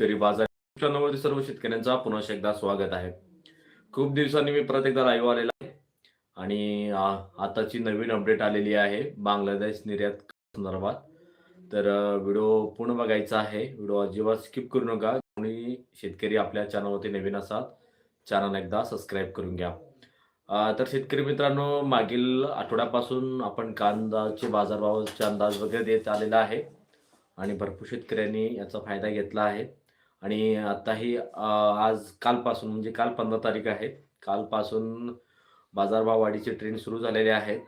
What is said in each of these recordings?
तरी बाजार चॅनलवरती सर्व शेतकऱ्यांचा पुन्हा एकदा स्वागत आहे. खूप दिवसांनी मी परत एकदा लाईव्ह आलेला आहे. आणि आताची नवीन अपडेट आलेली आहे. बांगलादेश निर्यात संदर्भात. तर व्हिडिओ पूर्ण बघायचा आहे. व्हिडिओ अजिबात स्किप करू नका. कोणी शेतकरी आपल्या चॅनलवरती नवीन असाल चॅनल एकदा सबस्क्राईब करून घ्या. तर शेतकरी मित्रांनो मागील आठवड्यापासून आपण कांदाचे बाजारभावाचे अंदाज वगैरे देत आलेला आहे. आणि भरपूर शेतकऱ्यांनी याचा फायदा घेतला आहे. आणि आताही आज कालपासून म्हणजे काल पंधरा तारीख आहे. कालपासून बाजारभाव वाढीचे ट्रेंड सुरू झालेले आहेत.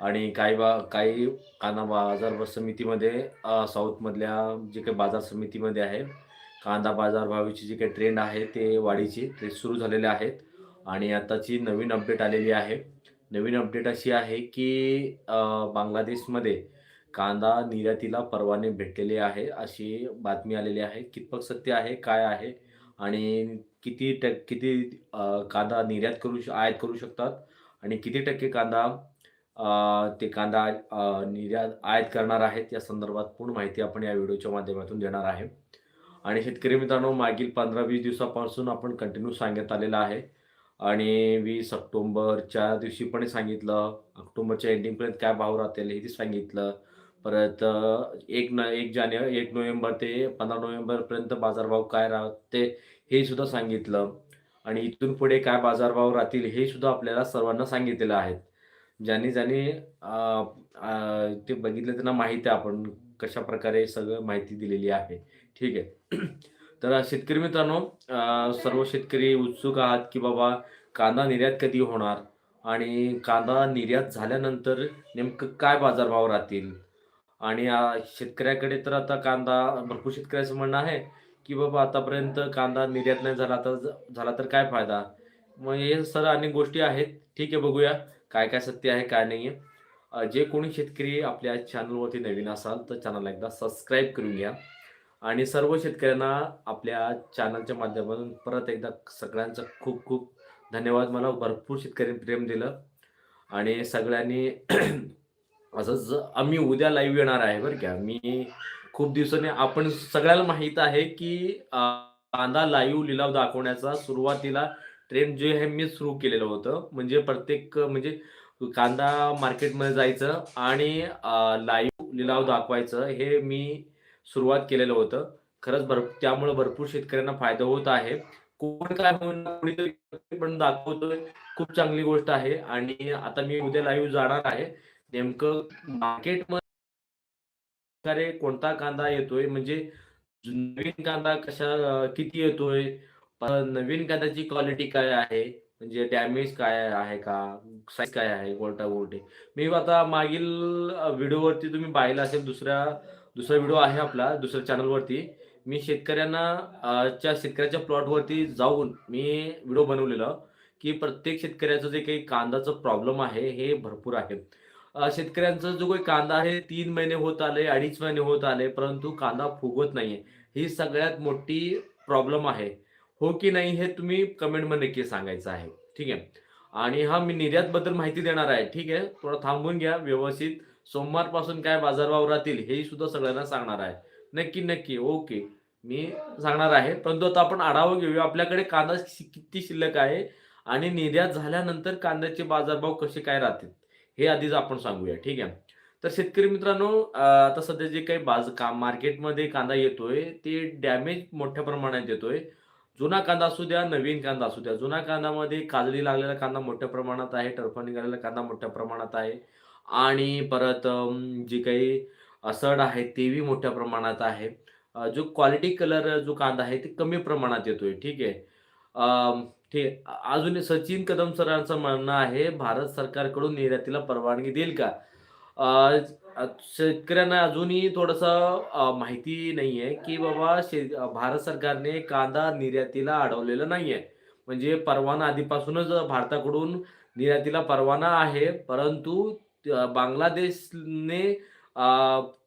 आणि काही बा काही कांदा बाजार समितीमध्ये साऊथमधल्या जे काही बाजार समितीमध्ये आहे कांदा बाजारभावाची जी काही ट्रेंड आहे ते वाढीची ते सुरू झालेले आहेत. आणि आताची नवीन अपडेट आलेली आहे. नवीन अपडेट अशी आहे की बांगलादेशमध्ये कांदा निर्यातीला परवाने भेटलेले आहे अशी बातमी आलेली आहे. कितपत सत्य आहे काय आहे आणि किती टक्के किती कांदा निर्यात करू श- आयात करू शकतात आणि किती टक्के कांदा ते कांदा निर्यात आयात करणार आहेत या संदर्भात पूर्ण माहिती आपण या व्हिडिओच्या माध्यमातून देणार आहे. आणि शेतकरी मित्रांनो मागील पंधरा वीस दिवसापासून आपण कंटिन्यू सांगत आलेलं आहे आणि वीस ऑक्टोंबरच्या दिवशी पण सांगितलं ऑक्टोबरच्या एंडिंगपर्यंत काय भाव राहतील हे सांगितलं. परत एक न एक जानेवारी एक नोव्हेंबर ते पंधरा नोव्हेंबरपर्यंत बाजारभाव काय राहते हे सुद्धा सांगितलं. आणि इथून पुढे काय बाजारभाव राहतील हे सुद्धा आपल्याला सर्वांना सांगितलेलं आहे. ज्यांनी ज्यांनी ते बघितलं त्यांना माहिती आहे आपण कशा प्रकारे सगळं माहिती दिलेली आहे. ठीक आहे. तर शेतकरी मित्रांनो सर्व शेतकरी उत्सुक आहात की बाबा कांदा निर्यात कधी होणार? आणि कांदा निर्यात झाल्यानंतर नेमकं काय बाजारभाव राहतील? आणि शेतकऱ्याकडे तर आता कांदा भरपूर शेतकऱ्याचं म्हणणं आहे की बाबा आतापर्यंत कांदा निर्यात नाही झाला तर झाला तर काय फायदा? मग हे सर अनेक गोष्टी आहेत. ठीक आहे बघूया काय काय सत्य आहे काय नाही आहे. जे कोणी शेतकरी आपल्या चॅनलवरती नवीन असाल तर चॅनलला एकदा सबस्क्राईब करून घ्या. आणि सर्व शेतकऱ्यांना आपल्या चॅनलच्या माध्यमातून परत एकदा सगळ्यांचं खूप खूप धन्यवाद. मला भरपूर शेतकऱ्यांनी प्रेम दिलं. आणि सगळ्यांनी असंच आम्ही उद्या लाईव्ह येणार आहे बरं का. मी खूप दिवसांनी आपण सगळ्याला माहीत आहे की कांदा लाईव्ह लिलाव दाखवण्याचा सुरुवातीला ट्रेंड जे आहे मी सुरू केलेलं होतं. म्हणजे प्रत्येक म्हणजे कांदा मार्केटमध्ये जायचं आणि लाईव्ह लिलाव दाखवायचं हे मी सुरुवात केलेलं होतं. खरंच भर त्यामुळे भरपूर शेतकऱ्यांना फायदा होत आहे. कोण काय कोणीतरी पण दाखवतोय. खूप चांगली गोष्ट आहे आणि आता मी उद्या लाईव्ह जाणार आहे. नेमकं मार्केटमध्ये कोणता कांदा येतोय? म्हणजे नवीन कांदा कशा किती येतोय? नवीन कांद्याची क्वालिटी काय आहे? म्हणजे डॅमेज काय आहे का? साईज काय आहे? गोलटा गोलटे मी आता मागील व्हिडिओवरती तुम्ही पाहिलं असेल दुसऱ्या दुसरा व्हिडिओ आहे आपला दुसऱ्या चॅनलवरती मी शेतकऱ्यांना च्या शेतकऱ्याच्या प्लॉटवरती जाऊन मी व्हिडिओ बनवलेला की प्रत्येक शेतकऱ्याचं जे काही कांदाचं प्रॉब्लेम आहे हे भरपूर आहे. शेतकऱ्यांचा जो काही कांदा आहे तीन महिने होत आले अडीच महिने होत आले परंतु कांदा फुगवत नाहीये. ही सगळ्यात मोठी प्रॉब्लेम आहे. हो की नाही हे तुम्ही कमेंटमध्ये नक्की सांगायचं आहे. ठीक आहे? आणि हा मी निर्यात बद्दल माहिती देणार आहे. ठीक आहे? थोडं थांबून घ्या. व्यवस्थित सोमवारपासून काय बाजारभाव राहतील हे सुद्धा सगळ्यांना सांगणार आहे. नक्की नक्की. ओके. मी सांगणार आहे. परंतु आता आपण आढावा घेऊया. आपल्याकडे कांदा किती शिल्लक आहे? आणि निर्यात झाल्यानंतर कांद्याचे बाजारभाव कसे काय राहतील? हे आधीच आपण सांगूया ठीक आहे? तर शेतकरी मित्रांनो आता सध्या जे काही बाज का मार्केटमध्ये कांदा येतोय ते डॅमेज मोठ्या प्रमाणात येतोय. जुना कांदा असू द्या नवीन कांदा असू द्या जुना कांदामध्ये काजळी लागलेला कांदा मोठ्या प्रमाणात आहे टर्फा निघालेला कांदा मोठ्या प्रमाणात आहे. आणि परत जी जे काही असड आहे तेही मोठ्या प्रमाणात आहे. जो क्वालिटी कलर जो कांदा आहे ते कमी प्रमाणात येतोय ठीक आहे? ठीक अजून सचिन कदम सरांचं म्हणणं आहे भारत सरकारकडून निर्यातीला परवानगी देईल का? शेतकऱ्यांना अजूनही थोडंसं माहिती नाही आहे की बाबा शे भारत सरकारने कांदा निर्यातीला अडवलेलं आहे म्हणजे परवाना आधीपासूनच भारताकडून निर्यातीला परवाना आहे परंतु बांगलादेशने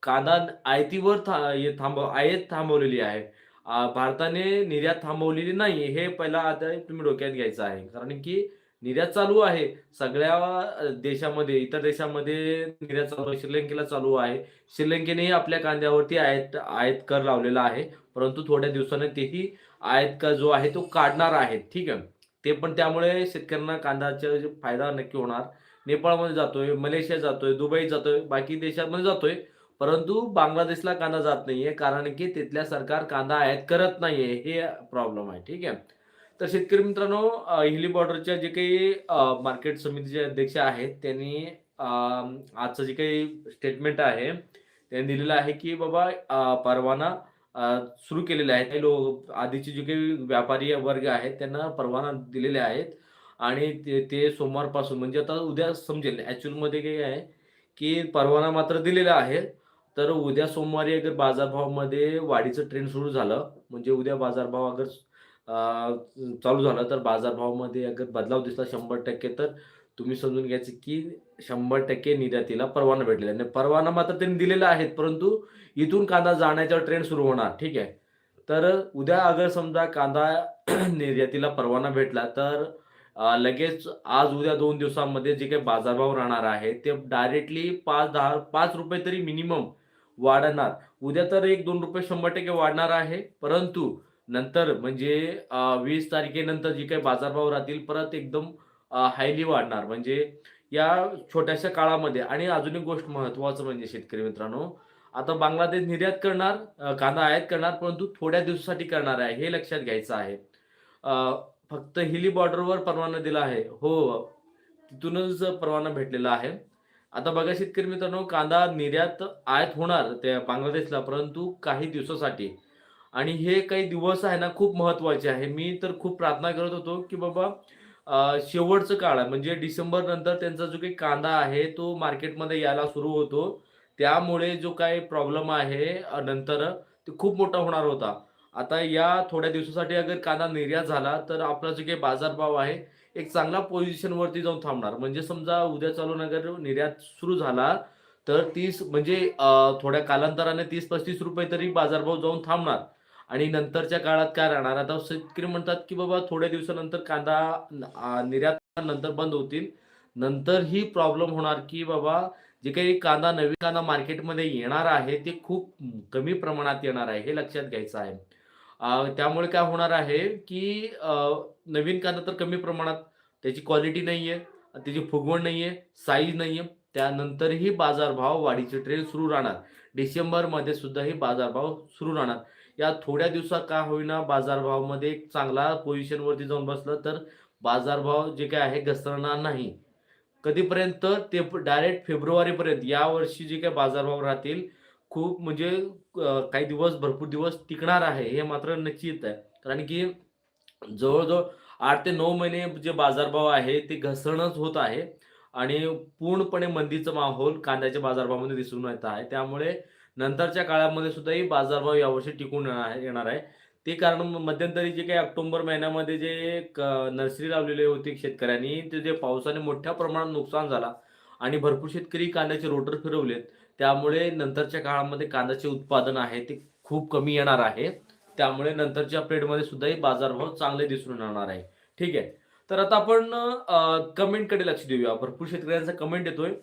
कांदा आयतीवर था थांब थांबव आयात थांबवलेली आहे. भारताने निर्यात थांबवलेली नाही हे पहिला आता तुम्ही डोक्यात घ्यायचं आहे. कारण की निर्यात चालू आहे. सगळ्या देशामध्ये इतर देशामध्ये निर्यात चालू आहे. श्रीलंकेला चालू आहे. श्रीलंकेनेही आपल्या कांद्यावरती आयात आयात कर लावलेला आहे. परंतु थोड्या दिवसाने तेही आयात कर जो आहे तो काढणार आहे ठीक आहे? ते पण त्यामुळे शेतकऱ्यांना कांद्याचा फायदा नक्की होणार. नेपाळमध्ये जातोय मलेशिया जातोय दुबई जातोय बाकी देशांमध्ये जातोय. परंतु बांगलादेशला कांदा जात नाहीये कारण की तिथल्या सरकार कांदा आयात करत नाहीये हे प्रॉब्लेम आहे ठीक आहे? तर शेतकरी मित्रांनो हिली बॉर्डरच्या जे काही मार्केट समितीचे अध्यक्ष आहेत त्यांनी आजचं जे काही स्टेटमेंट आहे त्यांनी दिलेलं आहे की बाबा परवाना सुरू केलेले आहेत. काही लोक आधीचे जे काही व्यापारी वर्ग आहेत त्यांना परवाना दिलेले आहेत. आणि ते ते सोमवारपासून म्हणजे आता उद्या समजेल ॲक्च्युअलमध्ये काही आहे की परवाना मात्र दिलेला आहे. तर उद्या सोमवारी अगर बाजारभावामध्ये वाढीचं ट्रेंड सुरू झालं म्हणजे उद्या बाजारभाव अगर चालू झालं तर बाजारभावामध्ये अगर बदलाव दिसला शंभर टक्के तर तुम्ही समजून घ्यायचं की शंभर टक्के निर्यातीला परवाना भेटलेला आणि परवाना मात्र त्यांनी दिलेला आहे परंतु इथून कांदा जाण्याचा ट्रेंड सुरू होणार ठीक आहे. तर उद्या अगर समजा कांदा निर्यातीला परवाना भेटला तर लगेच आज उद्या दोन दिवसांमध्ये जे काही बाजारभाव राहणार आहे ते डायरेक्टली पाच दहा पाच रुपये तरी मिनिमम वाढणार. उद्या तर एक दोन रुपये शंभर टक्के वाढणार आहे. परंतु नंतर म्हणजे वीस तारखेनंतर जे काही बाजारभाव राहतील परत एकदम हायली वाढणार. म्हणजे या छोट्याशा काळामध्ये. आणि अजून एक गोष्ट महत्वाचं म्हणजे शेतकरी मित्रांनो आता बांगलादेश निर्यात करणार कांदा आयात करणार परंतु थोड्या दिवसासाठी करणार आहे. हे लक्षात घ्यायचं आहे. फक्त हिली बॉर्डरवर परवाना दिला आहे. हो तिथूनच परवाना भेटलेला आहे. आता बघा शेतकरी मित्रांनो कांदा निर्यात आयात होणार त्या बांगलादेशला परंतु काही दिवसासाठी. आणि हे काही दिवस आहे ना खूप महत्त्वाचे आहे. मी तर खूप प्रार्थना करत होतो की बाबा शेवटचं काळ आहे. म्हणजे डिसेंबर नंतर त्यांचा जो काही कांदा आहे तो मार्केटमध्ये यायला सुरू होतो. त्यामुळे जो काही प्रॉब्लेम आहे नंतर तो खूप मोठा होणार होता. आता या थोड्या दिवसासाठी अगर कांदा निर्यात झाला तर आपला जो काही बाजारभाव आहे एक चांगला पोझिशनवरती जाऊन थांबणार. म्हणजे समजा उद्या चालू नगर निर्यात सुरू झाला तर तीस म्हणजे थोड्या कालांतराने तीस पस्तीस रुपये तरी बाजारभाव जाऊन थांबणार. आणि नंतरच्या काळात काय राहणार? आता शेतकरी म्हणतात की बाबा थोड्या दिवसानंतर कांदा निर्यात नंतर बंद होतील. नंतर ही प्रॉब्लेम होणार की बाबा जे काही कांदा नवीन कांदा मार्केटमध्ये येणार आहे ते खूप कमी प्रमाणात येणार आहे हे लक्षात घ्यायचं आहे. त्यामुळे काय होणार आहे की नवीन कांदा तर कमी प्रमाणात त्याची क्वालिटी नाही आहे त्याची फुगवण नाही आहे साईज नाही आहे त्यानंतरही बाजारभाव वाढीचे ट्रेन सुरू राहणार. डिसेंबरमध्ये सुद्धा ही बाजारभाव सुरू राहणार. या थोड्या दिवसात का होईना बाजारभावामध्ये एक चांगला पोझिशनवरती जाऊन बसलं तर बाजारभाव जे काय आहे घसरणार नाही. कधीपर्यंत ते डायरेक्ट फेब्रुवारीपर्यंत या वर्षी जे काय बाजारभाव राहतील खूप म्हणजे काही दिवस भरपूर दिवस टिकणार आहे हे मात्र निश्चित आहे. कारण की जवळजवळ आठ ते नऊ महिने जे बाजारभाव आहे ते घसरणच होत आहे. आणि पूर्णपणे मंदीचं माहोल कांद्याच्या बाजारभावामध्ये दिसून येत आहे. त्यामुळे नंतरच्या काळामध्ये सुद्धा ही बाजारभाव यावर्षी टिकून येणार आहे येणार आहे. ते कारण मध्यंतरी जे काही ऑक्टोबर महिन्यामध्ये जे क- नर्सरी लावलेले होते शेतकऱ्यांनी ते जे पावसाने मोठ्या प्रमाणात नुकसान झाला आणि भरपूर शेतकरी कांद्याचे रोटर फिरवलेत. त्यामुळे नंतरच्या काळामध्ये कांद्याचे उत्पादन आहे ते खूप कमी येणार आहे. त्यामुळे नंतरच्या पिरियडमध्ये सुद्धा बाजारभाव चांगले दिसून येणार आहे. ठीक आहे. तर आता आपण कमेंटकडे लक्ष देऊया. भरपूर शेतकऱ्यांचा कमेंट येतोय.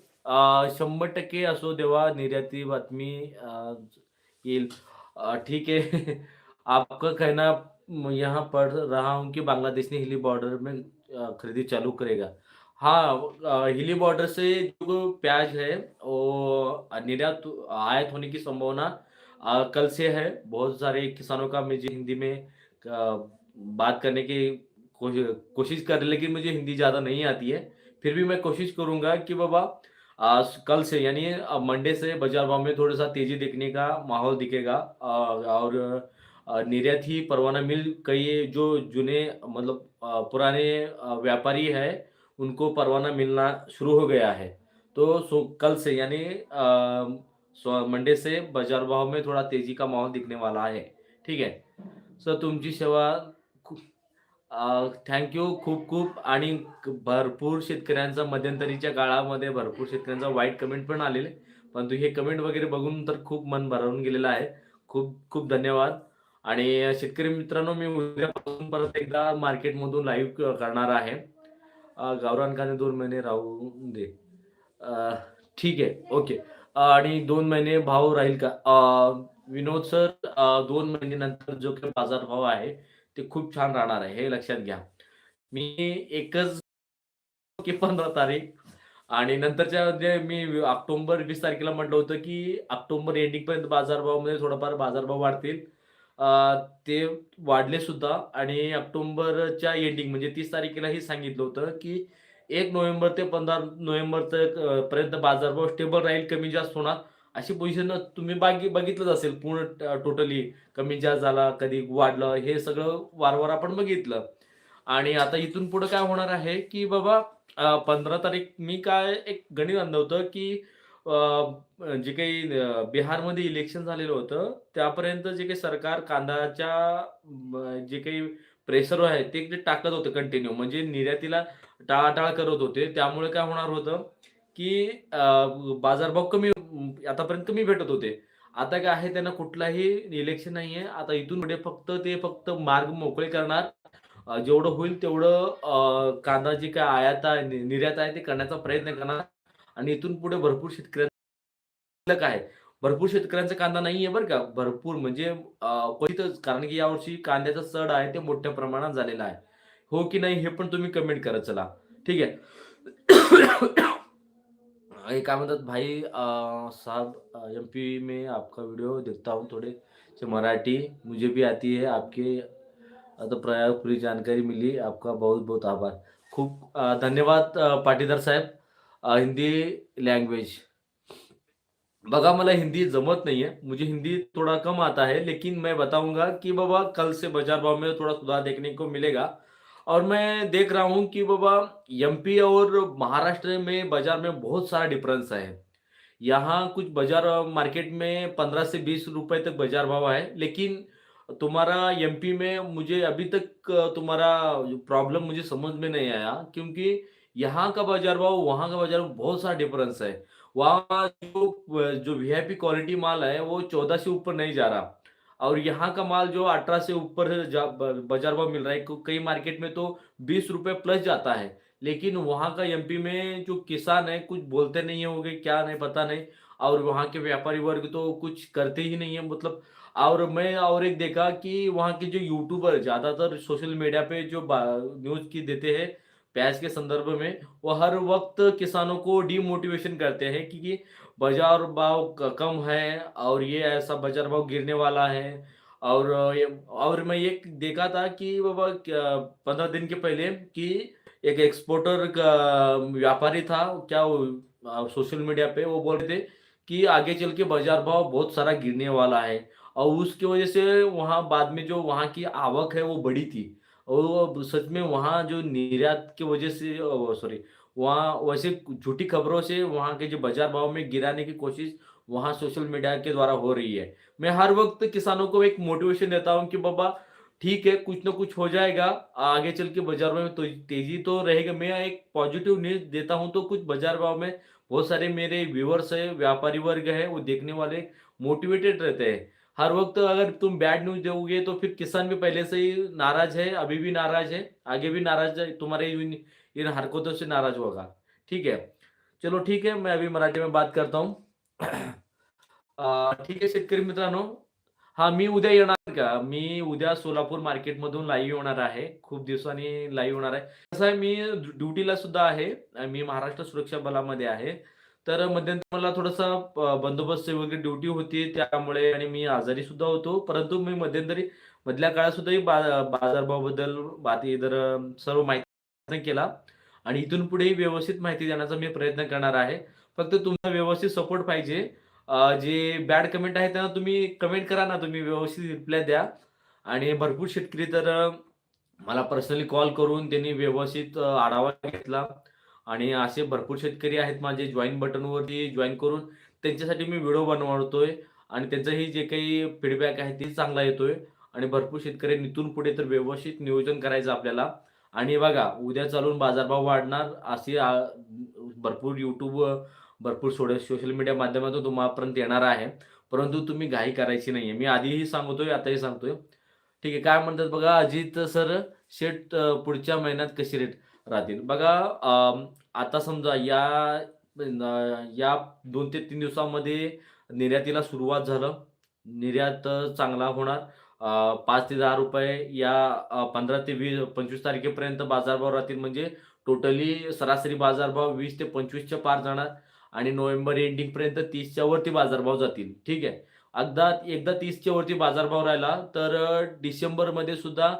शंभर टक्के असो देवा निर्याती बातमी येईल. ठीक है आपका कहना म, यहाँ पढ़ रहा हूँ कि बांग्लादेश ने हिली बॉर्डर में खरीदी चालू करेगा. हाँ हिली बॉर्डर से जो प्याज है वो निर्यात आयात होने की संभावना कल से है। बहुत सारे किसानों का मुझे हिंदी में बात करने की कोशि- कोशिश कर लेकिन मुझे हिंदी ज़्यादा नहीं आती है। फिर भी मैं कोशिश करूँगा कि बाबा कल से यानी अ, मंडे से बाज़ार भाव में थोड़ा सा तेज़ी देखने का माहौल दिखेगा। और निर्यात ही परवाना मिल कई जो जुने मतलब पुराने व्यापारी है उनको परवाना मिलना शुरू हो गया है। तो सो कल से यानी मंडे से बाजार भाव में थोड़ा तेजी का माहौल दिखने वाला है। ठीक है? सर तुमची सेवा थँक्यू खूप खूप आणि भरपूर शेतकऱ्यांचा मध्यंतरीच्या काळामध्ये भरपूर शेतकऱ्यांचा वाईट कमेंट पण आलेले. परंतु हे कमेंट वगैरे बघून तर खूप मन भरवून गेलेलं आहे. खूप खूप धन्यवाद. आणि शेतकरी मित्रांनो मी उद्यापासून परत एकदा मार्केटमधून लाईव्ह करणार आहे. गावरानकाने दोन महिने राहून दे. ठीक आहे ओके. आणि दोन महिने भाव राहील का? विनोद सर दोन दोन महिन्यानंतर जो काही बाजारभाव आहे ते खूप छान राहणार आहे हे लक्षात घ्या. मी एकच की पंधरा तारीख आणि नंतरच्या जे मी ऑक्टोबर वीस तारखेला म्हटलं होतं की ऑक्टोबर एंडिंग पर्यंत बाजारभावामध्ये थोडाफार बाजारभाव वाढतील. ते वाढले सुद्धा आणि ऑक्टोबरच्या एंडिंग म्हणजे तीस तारखेलाही सांगितलं होतं की एक नोव्हेंबर ते पंधरा नोव्हेंबर पर्यंत बाजारभाव स्टेबल राहील कमी जास्त होणार. अशी पोझिशन तुम्ही बागी बघितलंच असेल पूर्ण टोटली कमी जास्त झाला कधी वाढलं हे सगळं वारंवार आपण बघितलं. आणि आता इथून पुढे काय होणार आहे की बाबा पंधरा तारीख मी काय एक गणित आणलं होतं की जे काही बिहारमध्ये इलेक्शन झालेलं होतं त्यापर्यंत जे काही सरकार कांदाच्या जे काही प्रेशर आहे ते टाकत होतं कंटिन्यू म्हणजे निर्यातीला टाळाटाळ करत होते. त्यामुळे काय होणार होतं की बाजारभाव कमी आतापर्यंत कमी भेटत होते. आता काय आहे त्यांना कुठलाही इलेक्शन नाहीये. आता इथून पुढे फक्त ते फक्त मार्ग मोकळे करणार. जेवढं होईल तेवढं कांदा जी काय आयात आहे, निर्यात आहे ते करण्याचा प्रयत्न करणार. आणि इथून पुढे भरपूर शेतकऱ्यांना काय भरपूर शेतकऱ्यांचा कांदा नाहीये बरं का. भरपूर म्हणजे क्वचितच कारण की यावर्षी कांद्याचा चढ आहे ते मोठ्या प्रमाणात झालेला आहे. हो की नाही हे पण तुम्ही कमेंट करत चला. ठीक आहे. काय म्हणतात भाई साहेब साहब पी एमपी में आपका वीडियो देखता हूँ थोड़े से मराठी मुझे भी आती है आपके आता प्रयाग पूरी जानकारी मिली आपका बहुत बहुत आभार खूप धन्यवाद पाटीदार साहेब हिंदी लैंग्वेज बगा मला हिंदी जमत नहीं है मुझे हिंदी थोड़ा कम आता है, लेकिन मैं बताऊँगा कि बाबा, कल से बाज़ार भाव में थोड़ा सुधार देखने को मिलेगा। और मैं देख रहा हूँ कि बाबा एमपी और महाराष्ट्र में बाज़ार में बहुत सारा डिफरेंस है। यहाँ कुछ बाज़ार मार्केट में पंद्रह से बीस रुपए तक बाज़ार भाव है, लेकिन तुम्हारा एमपी में मुझे अभी तक, तुम्हारा प्रॉब्लम मुझे समझ में नहीं आया, क्योंकि यहाँ का बाज़ार भाव, वहाँ का बाज़ार बहुत सारा डिफरेंस है। वहाँ जो जो वीआईपी क्वालिटी माल है, वो चौदह से ऊपर नहीं जा रहा। और यहाँ का माल जो अठारह से ऊपर बाज़ार भाव मिल रहा है कई मार्केट में तो बीस रुपए प्लस जाता है। लेकिन वहाँ का एमपी में जो किसान है, कुछ बोलते नहीं होंगे, क्या नहीं, पता नहीं। और वहाँ के व्यापारी वर्ग तो कुछ करते ही नहीं है मतलब। और मैं और एक देखा कि वहाँ के जो यूट्यूबर ज़्यादातर सोशल मीडिया पे जो न्यूज़ की देते हैं प्याज के संदर्भ में, वो हर वक्त किसानों को डीमोटिवेशन करते हैं क्योंकि बाज़ार भाव कम है और ये ऐसा बाज़ार भाव गिरने वाला है। और और मैं ये देखा था कि बाबा पंद्रह दिन के पहले कि एक एक्सपोर्टर का व्यापारी था, क्या वो सोशल मीडिया पे वो बोल रहे थे कि आगे चल के बाज़ार भाव बहुत सारा गिरने वाला है। और उसकी वजह से वहाँ बाद में जो वहाँ की आवक है वो बढ़ी थी। और वो सच में वहाँ जो निर्यात की वजह से सॉरी वहाँ वैसे झूठी खबरों से वहाँ के जो बाज़ार भाव में गिराने की कोशिश वहाँ सोशल मीडिया के द्वारा हो रही है। मैं हर वक्त किसानों को एक मोटिवेशन देता हूँ कि, बाबा, ठीक है, कुछ ना कुछ हो जाएगा, आगे चल के बाज़ार में तो तेज़ी तो रहेगा। मैं एक पॉजिटिव न्यूज़ देता हूँ तो कुछ बाज़ार भाव में बहुत सारे मेरे व्यूवर्स है, व्यापारी वर्ग है, वो देखने वाले मोटिवेटेड रहते हैं। हर वक्त अगर तुम बैड न्यूज दोगे तो फिर किसान भी पहले से ही नाराज है अभी भी नाराज है आगे भी नाराज है तुम्हारे इन इन हरकतों से नाराज होगा ठीक है? चलो ठीक है मैं अभी मराठी में बात करता हूँ। ठीक आहे शेतकरी मित्रांनो हा मी उद्या येणार का? मी उद्या सोलापूर मार्केटमधून लाईव्ह होणार आहे खूप दिवसांनी लाईव्ह होणार आहे. कसं आहे मी ड्युटीला सुद्धा आहे मी महाराष्ट्र सुरक्षा बलामध्ये आहे. तर मध्यंतरी मला थोडासा बंदोबस्त वगैरे ड्युटी होती त्यामुळे आणि मी आजारी सुद्धा होतो. परंतु मी मध्यंतरी मधल्या काळात सुद्धा बाजारभावाबद्दल बाती इतर सर्व माहिती केला. आणि इथून पुढेही व्यवस्थित माहिती देण्याचा मी प्रयत्न करणार आहे. फक्त तुमचा व्यवस्थित सपोर्ट पाहिजे. जे बॅड कमेंट आहे त्यांना तुम्ही कमेंट करा ना तुम्ही व्यवस्थित रिप्लाय द्या. आणि भरपूर शेतकरी तर मला पर्सनली कॉल करून त्यांनी व्यवस्थित आढावा घेतला. आणि असे भरपूर शेतकरी आहेत माझे जॉईन बटनवरती जॉईन करून. त्यांच्यासाठी मी व्हिडिओ बनवतोय आणि त्यांचंही जे काही फीडबॅक आहे ते चांगला येतोय. आणि भरपूर शेतकरी इथून पुढे तर व्यवस्थित नियोजन करायचं आपल्याला. आणि बघा उद्या चालून बाजारभाव वाढणार. असे भरपूर युट्यूब भरपूर सोड सोशल मीडिया माध्यमातून तुम्हापर्यंत येणार आहे. परंतु तुम्ही घाई करायची नाहीये. मी आधीही सांगतोय आताही सांगतोय. ठीक आहे काय म्हणतात बघा अजित सर शेट पुढच्या महिन्यात कशी रेट राहतील? बघा आता समजा या या दोन ते तीन दिवसामध्ये निर्यातीला सुरुवात झालं. निर्यात चांगला होणार. पाच ते दहा रुपये या पंधरा ते वीस पंचवीस तारखेपर्यंत बाजारभाव राहतील. म्हणजे टोटली सरासरी बाजारभाव वीस ते पंचवीसच्या पार जाणार आणि नोव्हेंबर एंडिंगपर्यंत तीसच्या वरती बाजारभाव जातील. ठीक आहे? अगदा एकदा तीसच्या वरती बाजारभाव राहिला तर डिसेंबरमध्ये सुद्धा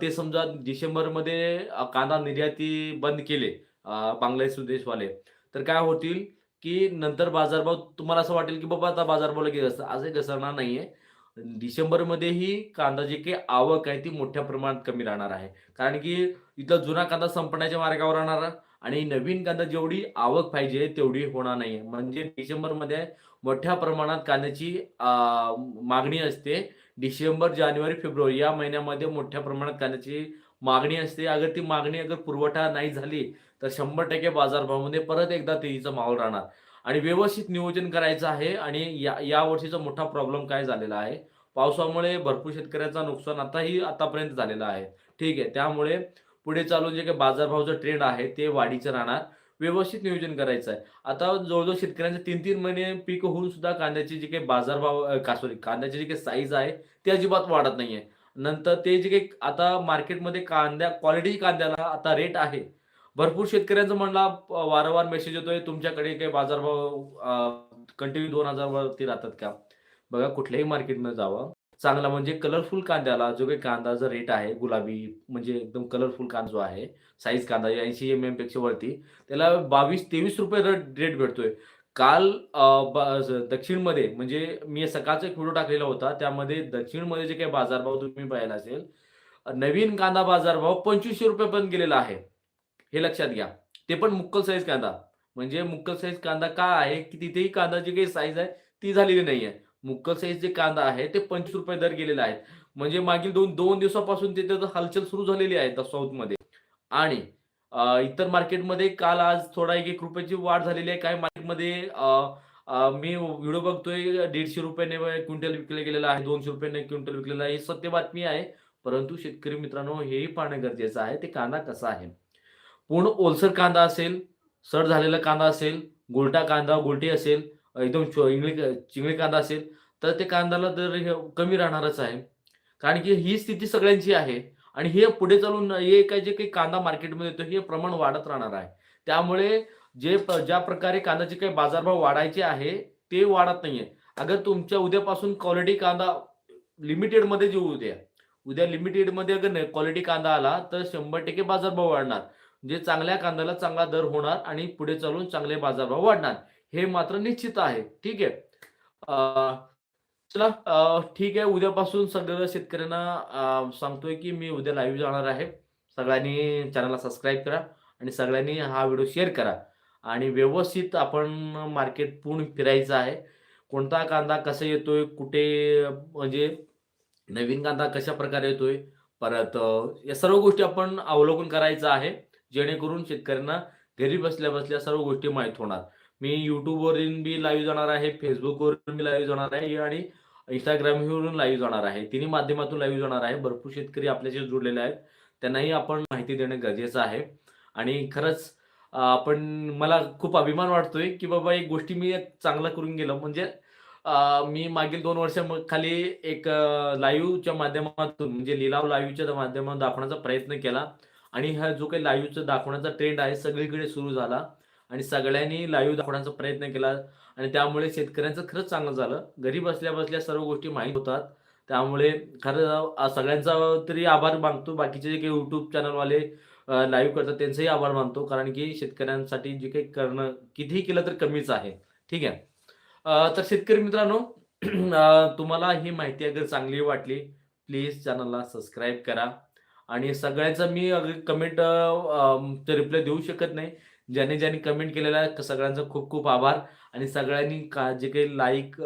ते समजा डिसेंबरमध्ये कांदा निर्याती बंद केले बांगलादेश देशवाले तर काय होतील की नंतर बाजारभाव तुम्हाला असं वाटेल की बाबा आता बाजारभाव लगेच असं असं घसरणार नाहीये. डिसेंबरमध्येही कांदा जी काही आवक आहे ती मोठ्या प्रमाणात कमी राहणार आहे. कारण की इथला जुना कांदा संपण्याच्या मार्गावर राहणार आणि नवीन कांदा जेवढी आवक पाहिजे तेवढी होणार नाहीये. म्हणजे डिसेंबरमध्ये मोठ्या प्रमाणात कांद्याची मागणी असते. डिसेंबर जानेवारी फेब्रुवारी या महिन्यामध्ये मोठ्या प्रमाणात कांद्याची मागणी असते. अगर ती मागणी अगर पुरवठा नाही झाली तर शंभर टक्के बाजारभावामध्ये परत एकदा तेजीचा माहोल राहणार. आणि व्यवस्थित नियोजन करायचं आहे आणि या या वर्षीचा मोठा प्रॉब्लेम काय झालेला आहे? पावसामुळे भरपूर शेतकऱ्याचा नुकसान आताही आतापर्यंत झालेलं आहे. ठीक आहे त्यामुळे पुढे चालून जे काही बाजारभावचं ट्रेंड आहे ते वाढीचं राहणार. व्यवस्थित नियोजन करायचं आहे. आता जवळजवळ शेतकऱ्यांचे तीन तीन महिने पीक होऊन सुद्धा कांद्याची जी काही बाजारभाव सॉरी कांद्याची जी काही साईज आहे ती अजिबात वाढत नाहीये. नंतर ते जे काही आता मार्केटमध्ये कांद्या क्वालिटी कांद्याला आता रेट आहे. भरपूर शेतकऱ्यांचं म्हणला वारंवार मेसेज येतोय तुमच्याकडे काही बाजारभाव कंटिन्यू दोन हजार वरती राहतात का? बघा कुठल्याही मार्केटमध्ये जावं. चांगला म्हणजे कलरफुल कांद्याला जो काही कांदाचा रेट आहे गुलाबी म्हणजे एकदम कलरफुल कांदा जो आहे साईज कांदा ऐंशी एम एमपेक्षा वरती त्याला बावीस तेवीस रुपये रेट भेटतोय. काल दक्षिणमध्ये म्हणजे मी सकाळचा एक व्हिडिओ टाकलेला होता त्यामध्ये दक्षिणमध्ये जे काही बाजारभाव तुम्ही पाहिला असेल नवीन कांदा बाजारभाव पंचवीसशे रुपयापर्यंत गेलेला आहे. हे लक्षात घ्या. ते पण मुक्कल साईज कांदा. म्हणजे मुक्कल साईज कांदा का आहे? की तिथेही कांदाची काही साईज आहे ती झालेली नाही आहे मुक्कल साईज जे कांदा आहे ते पंचवीस रुपये दर गेलेले आहेत. म्हणजे मागील दोन दोन दिवसापासून तिथे हालचाल सुरू झालेली आहे साऊथमध्ये आणि इतर मार्केटमध्ये काल आज थोडा एक एक रुपयाची वाढ झालेली आहे. काही मार्केटमध्ये मी व्हिडिओ बघतोय दीडशे रुपयाने क्विंटल विकले गेलेला आहे दोनशे रुपयाने क्विंटल विकलेला आहे. ही सत्य बातमी आहे. परंतु शेतकरी मित्रांनो हेही पाहणं गरजेचं आहे ते कांदा कसा आहे. पूर्ण ओलसर कांदा असेल सड झालेला कांदा असेल गोलटा कांदा गोलटी असेल एकदम चो- इंगळी चिंगळी कांदा असेल तर ते कांद्याला दर हे कमी राहणारच आहे. कारण की ही स्थिती सगळ्यांची आहे आणि हे पुढे चालून हे काय जे काही कांदा मार्केटमध्ये येतो हे प्रमाण वाढत राहणार आहे. त्यामुळे जे प- ज्या प्रकारे कांद्याचे काही बाजारभाव वाढायचे आहे ते वाढत नाहीये. अगर तुमच्या उद्यापासून क्वालिटी कांदा लिमिटेडमध्ये जे उद्या उद्या लिमिटेडमध्ये अगर क्वालिटी कांदा आला तर शंभर टक्के बाजारभाव वाढणार. म्हणजे चांगल्या कांद्याला चांगला दर होणार आणि पुढे चालून चांगले बाजारभाव वाढणार. हे मात्र निश्चित आहे. ठीक आहे. चला अं, ठीक आहे. उद्यापासून सगळं शेतकऱ्यांना सांगतोय की मी उद्या लाईव्ह जाणार आहे. सगळ्यांनी चॅनलला सबस्क्राईब करा आणि सगळ्यांनी हा व्हिडिओ शेअर करा. आणि व्यवस्थित आपण मार्केट पूर्ण फिरायचं आहे. कोणता कांदा कसा येतोय कुठे म्हणजे नवीन कांदा कशा प्रकारे येतोय परत या सर्व गोष्टी आपण अवलोकन करायचं आहे. जेणेकरून शेतकऱ्यांना घरी बसल्या बसल्या सर्व गोष्टी माहीत होणार. मी युट्यूबवरून बी लाईव्ह जाणार आहे फेसबुकवरून बी लाईव्ह जाणार आहे आणि इंस्टाग्रामवरून लाईव्ह जाणार आहे. तिन्ही माध्यमातून लाईव्ह जाणार आहे. भरपूर शेतकरी आपल्याशी जुडलेले आहेत. त्यांनाही आपण माहिती देणं गरजेचं आहे. आणि खरंच आपण मला खूप अभिमान वाटतोय की बाबा एक गोष्टी मी एक चांगलं करून गेलो. म्हणजे मी मागील दोन वर्षाखाली एक लाईव्हच्या माध्यमातून म्हणजे लिलाव लाईव्हच्या माध्यमातून दाखवण्याचा प्रयत्न केला. आणि हा जो काही लाईव्हचा दाखवण्याचा ट्रेंड आहे सगळीकडे सुरू झाला. आणि सगळ्यांनी लाईव्ह दाखवण्याचा प्रयत्न केला. आणि त्यामुळे शेतकऱ्यांचं खरंच चांगलं झालं. घरी बसल्या बसल्या सर्व गोष्टी माहीत होतात. त्यामुळे खरं सगळ्यांचा तरी आभार मानतो. बाकीचे जे काही युट्यूब चॅनलवाले लाईव्ह करतात त्यांचंही आभार मानतो. कारण की शेतकऱ्यांसाठी जे काही करणं कितीही केलं तर कमीच आहे. ठीक आहे? तर शेतकरी मित्रांनो तुम्हाला ही माहिती अगर चांगली वाटली प्लीज चॅनलला सबस्क्राईब करा. आणि सगळ्यांचा मी कमेंट रिप्लाय देऊ शकत नाही ज्याने ज्याने कमेंट केलेला आहे सगळ्यांचा खूप खूप आभार. आणि सगळ्यांनी का जे काही लाईक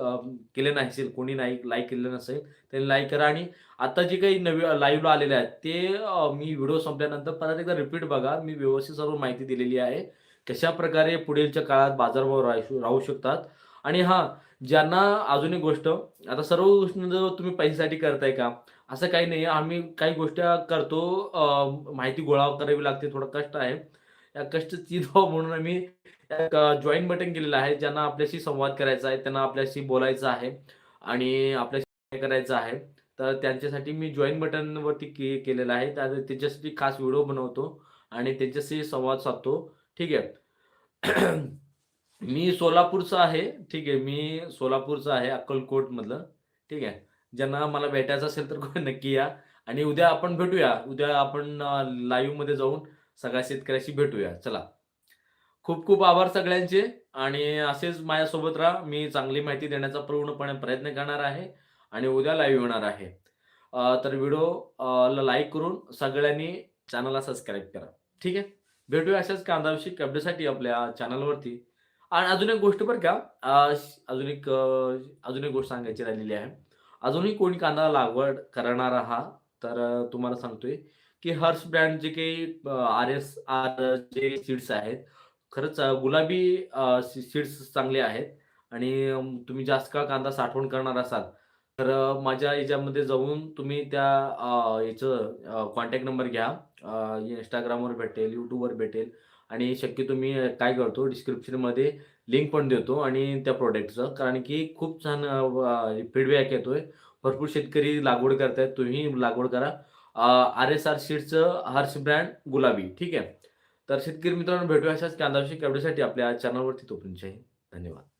केले नसेल कोणी लाईक लाईक केलेलं नसेल त्यांनी लाईक करा. आणि आता जे काही नवी लाईव्हला आलेले आहेत ते मी व्हिडिओ संपल्यानंतर परत एकदा रिपीट बघा. मी व्यवस्थित सर्व माहिती दिलेली आहे. कशा प्रकारे पुढीलच्या काळात बाजारभाव राहू राहू शकतात. आणि हा ज्यांना अजून एक गोष्ट आता सर्व गोष्टी जर तुम्ही पैशासाठी करताय का? असं काही नाही. आम्ही काही गोष्टी करतो माहिती गोळा करावी लागते थोडं कष्ट आहे. या कष्टची व्हावं म्हणून आम्ही जॉईन बटन केलेलं आहे ज्यांना आपल्याशी संवाद करायचा आहे त्यांना आपल्याशी बोलायचं आहे आणि आपल्याशी करायचं आहे. तर त्यांच्यासाठी मी जॉईन बटनवरती के केलेलं आहे. त्याच्यासाठी खास व्हिडिओ बनवतो आणि त्यांच्याशी संवाद साधतो. ठीक आहे? मी सोलापूरचा आहे. ठीक आहे? मी सोलापूरचा आहे अक्कलकोटमधलं. ठीक आहे? ज्यांना मला भेटायचं असेल तर नक्की या. आणि उद्या आपण भेटूया. उद्या आपण लाईव्हमध्ये जाऊन सगळ्या शेतकऱ्याशी भेटूया. चला. खूप खूप आभार सगळ्यांचे आणि असेच माझ्यासोबत राहा. मी चांगली माहिती देण्याचा पूर्णपणे प्रयत्न करणार आहे आणि उद्या लाईव्ह होणार आहे. तर व्हिडिओ ला लाईक करून सगळ्यांनी चॅनलला सबस्क्राईब करा. ठीक आहे? भेटूया अशाच कांदाविषयी अपडेटसाठी आपल्या चॅनलवरती आणि अजून एक गोष्ट बरं का अजून एक अजून एक गोष्ट सांगायची राहिलेली आहे. अजूनही कोणी कांदा लागवड करणार आहात तर तुम्हाला सांगतोय की हर्ष ब्रँड जे काही R S R J seeds आहेत खरंच गुलाबी सीड्स चांगले आहेत. आणि तुम्ही जास्त काळ कांदा साठवण करणार असाल तर माझ्या याच्यामध्ये जाऊन तुम्ही त्या याचं कॉन्टॅक्ट नंबर घ्या. इंस्टाग्रामवर भेटेल यूट्यूबवर भेटेल. आणि शक्यतो मी काय करतो डिस्क्रिप्शनमध्ये लिंक पण देतो आणि त्या प्रोडक्टचं कारण की खूप छान फीडबॅक येतोय. भरपूर शेतकरी लागवड करतायत तुम्ही लागवड करा. आर एस आर सीडचं हर्ष ब्रँड गुलाबी. ठीक आहे? तर शेतकरी मित्रांनो भेटूया अशाच कांदा विषयी आपल्या चॅनलवरती तोपर्यंत धन्यवाद.